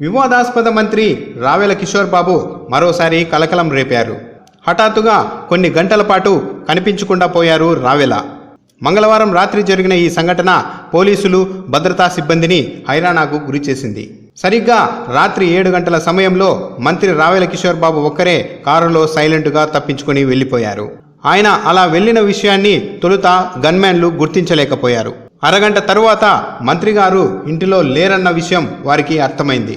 వివాదాస్పద మంత్రి రావెల కిషోర్ బాబు మరోసారి కలకలం రేపారు. హఠాత్తుగా కొన్ని గంటల పాటు కనిపించకుండా పోయారు రావెల. మంగళవారం రాత్రి జరిగిన ఈ సంఘటన పోలీసులు భద్రతా సిబ్బందిని హైరాణాకు గురిచేసింది సరిగ్గా రాత్రి ఏడు గంటల సమయంలో మంత్రి రావెల కిషోర్ బాబు ఒక్కరే కారులో సైలెంట్గా తప్పించుకొని వెళ్ళిపోయారు. ఆయన అలా వెళ్ళిన విషయాన్ని తొలుత గన్మ్యాన్లు గుర్తించలేకపోయారు. అరగంట తరువాత మంత్రి గారు ఇంటిలో లేరన్న విషయం వారికి అర్థమైంది.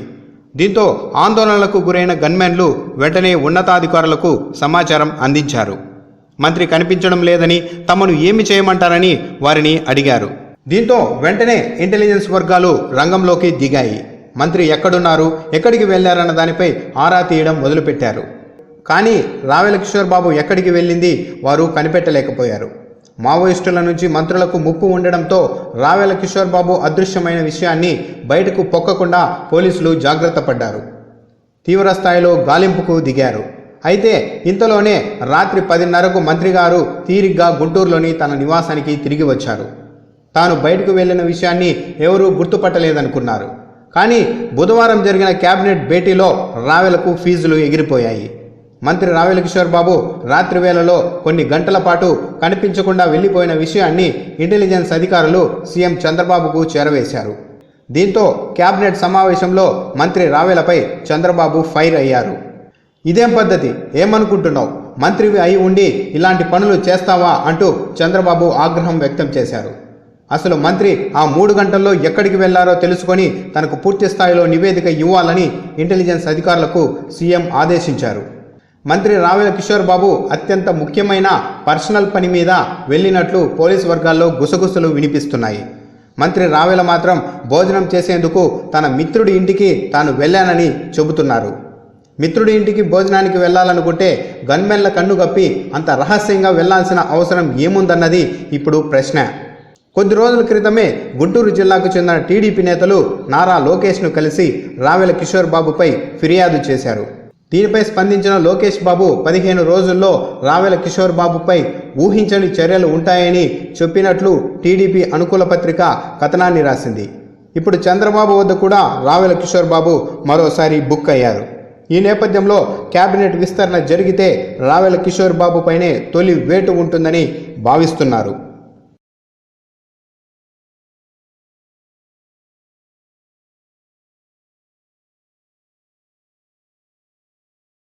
దీంతో ఆందోళనలకు గురైన గన్మెన్లు వెంటనే ఉన్నతాధికారులకు సమాచారం అందించారు. మంత్రి కనిపించడం లేదని తమను ఏమి చేయమంటారని వారిని అడిగారు. దీంతో వెంటనే ఇంటెలిజెన్స్ వర్గాలు రంగంలోకి దిగాయి. మంత్రి ఎక్కడున్నారు ఎక్కడికి వెళ్ళారన్న దానిపై ఆరా తీయడం మొదలుపెట్టారు. కానీ రావెల కిషోర్ బాబు ఎక్కడికి వెళ్ళింది వారు కనిపెట్టలేకపోయారు. మావోయిస్టుల నుంచి మంత్రులకు ముప్పు ఉండడంతో రావెల కిషోర్ బాబు అదృశ్యమైన విషయాన్ని బయటకు పొక్కకుండా పోలీసులు జాగ్రత్త పడ్డారు. తీవ్ర స్థాయిలో గాలింపుకు దిగారు. అయితే ఇంతలోనే రాత్రి పదిన్నరకు మంత్రి గారు తీరిగ్గా గుంటూరులోని తన నివాసానికి తిరిగి వచ్చారు. తాను బయటకు వెళ్ళిన విషయాన్ని ఎవరూ గుర్తుపట్టలేదనుకున్నారు. కానీ బుధవారం జరిగిన కేబినెట్ భేటీలో రావెలకు ఫీజులు ఎగిరిపోయాయి. మంత్రి రావెల కిషోర్ బాబు రాత్రి వేళలో కొన్ని గంటల పాటు కనిపించకుండా వెళ్ళిపోయిన విషయాన్ని ఇంటెలిజెన్స్ అధికారులు సీఎం చంద్రబాబుకు చేరవేశారు. దీంతో కేబినెట్ సమావేశంలో మంత్రి రావెలపై చంద్రబాబు ఫైర్ అయ్యారు. ఇదేం పద్ధతి? ఏమనుకుంటున్నావు? మంత్రివి అయి ఉండి ఇలాంటి పనులు చేస్తావా అంటూ చంద్రబాబు ఆగ్రహం వ్యక్తం చేశారు. అసలు మంత్రి ఆ మూడు గంటల్లో ఎక్కడికి వెళ్ళారో తెలుసుకొని తనకు పూర్తి స్థాయిలో నివేదిక ఇవ్వాలని ఇంటెలిజెన్స్ అధికారులకు సీఎం ఆదేశించారు. మంత్రి రావెల కిషోర్ బాబు అత్యంత ముఖ్యమైన పర్సనల్ పని మీద వెళ్ళినట్లు పోలీస్ వర్గాల్లో గుసగుసలు వినిపిస్తున్నాయి. మంత్రి రావెల మాత్రం భోజనం చేసేందుకు తన మిత్రుడి ఇంటికి తాను వెళ్ళానని చెబుతున్నారు. మిత్రుడి ఇంటికి భోజనానికి వెళ్ళాలనుకుంటే గన్మెన్ల కన్ను కప్పి అంత రహస్యంగా వెళ్ళాల్సిన అవసరం ఏముందన్నది ఇప్పుడు ప్రశ్న. కొద్ది రోజుల క్రితమే గుంటూరు జిల్లాకు చెందిన టీడీపీ నేతలు నారా లోకేష్ను కలిసి రావెల కిషోర్ బాబుపై ఫిర్యాదు చేశారు. దీనిపై స్పందించిన లోకేష్ బాబు పదిహేను రోజుల్లో రావెల కిషోర్ బాబుపై ఊహించని చర్యలు ఉంటాయని చెప్పినట్లు టీడీపీ అనుకూల పత్రిక కథనాన్ని రాసింది. ఇప్పుడు చంద్రబాబు వద్ద కూడా రావెల కిషోర్ బాబు మరోసారి బుక్ అయ్యారు. ఈ నేపథ్యంలో కేబినెట్ విస్తరణ జరిగితే రావెల కిషోర్ బాబుపైనే తొలి వేటు ఉంటుందని భావిస్తున్నారు.